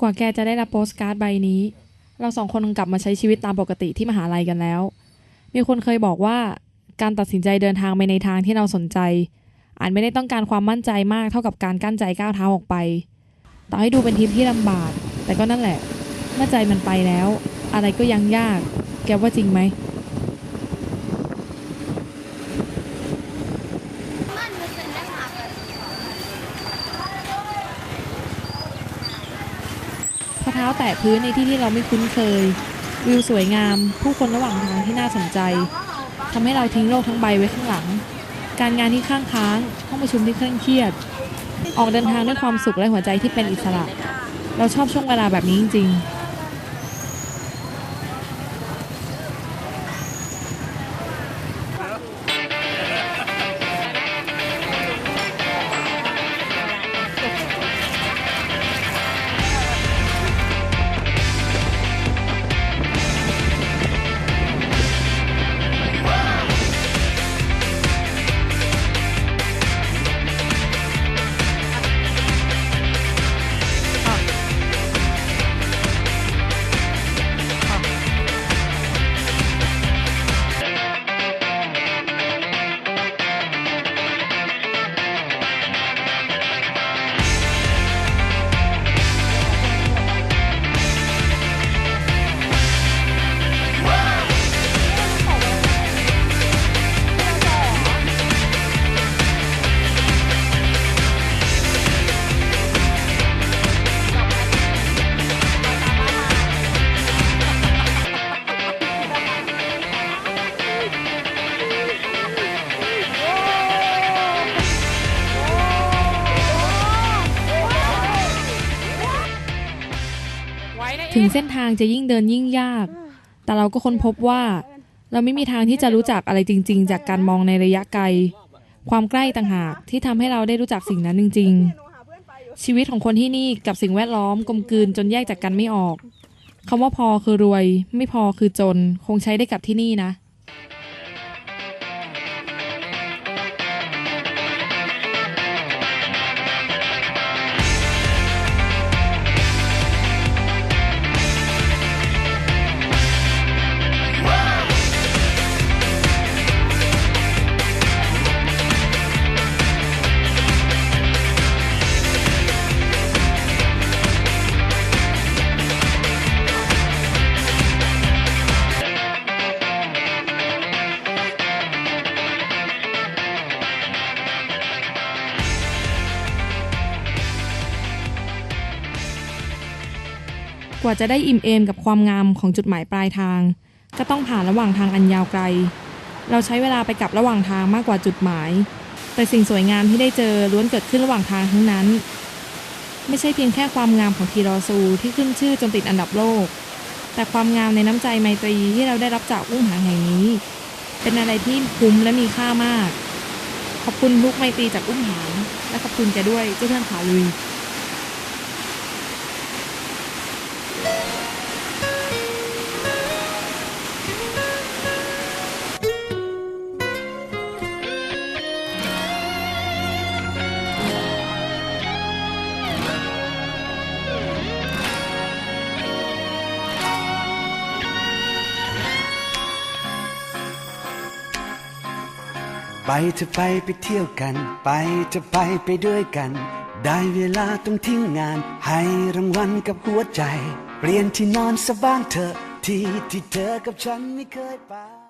กว่าแกจะได้รับโปสการ์ดใบนี้ เราสองคนกลับมาใช้ชีวิตตามปกติที่มหาลัยกันแล้ว มีคนเคยบอกว่าการตัดสินใจเดินทางไปในทางที่เราสนใจ อาจไม่ได้ต้องการความมั่นใจมากเท่ากับการกั้นใจก้าวเท้าออกไป ต่อให้ดูเป็นทริปที่ลำบาก แต่ก็นั่นแหละ เมื่อใจมันไปแล้ว อะไรก็ยังยาก แกว่าจริงไหม พะเท้าแตะพื้นในที่ที่เราไม่คุ้นเคย วิวสวยงาม ผู้คนระหว่างทางที่น่าสนใจทำให้เราทิ้งโลกทั้งใบไว้ข้างหลัง การงานที่ข้างค้างห้องประชุมที่เคร่งเครียด ออกเดินทางด้วยความสุขและหัวใจที่เป็นอิสระ เราชอบช่วงเวลาแบบนี้จริง ๆ ถึงเส้นทางจะยิ่งเดินยิ่งยาก แต่เราก็ค้นพบว่า เราไม่มีทางที่จะรู้จักอะไรจริง ๆ จากการมองในระยะไกล ความใกล้ต่างหากที่ทำให้เราได้รู้จักสิ่งนั้นจริง ๆ ชีวิตของคนที่นี่กับสิ่งแวดล้อมกลมกลืนจนแยกจากกันไม่ออกคำว่าพอคือรวย ไม่พอคือจน คงใช้ได้กับที่นี่นะ กว่าจะได้อิ่มเอมกับความงามของจุดหมายปลายทาง ก็ต้องผ่านระหว่างทางอันยาวไกล เราใช้เวลาไปกับระหว่างทางมากกว่าจุดหมาย แต่สิ่งสวยงามที่ได้เจอล้วนเกิดขึ้นระหว่างทางทั้งนั้น ไม่ใช่เพียงแค่ความงามของทีรอซูที่ขึ้นชื่อจนติดอันดับโลก แต่ความงามในน้ำใจไมตรีที่เราได้รับจากอุ้งหางแห่งนี้ เป็นอะไรที่คุ้มและมีค่ามาก ขอบคุณทุกไมตรีจากอุ้มหางและขอบคุณแกด้วยเจ้าเพื่อนขาลุย ไปเธอไปไปเที่ยวกัน ไปเธอไปไปด้วยกัน ได้เวลาต้องทิ้งงาน ให้รางวัลกับหัวใจ เปลี่ยนที่นอนสบ้างเธอที่ที่เธอกับฉันไม่เคยไป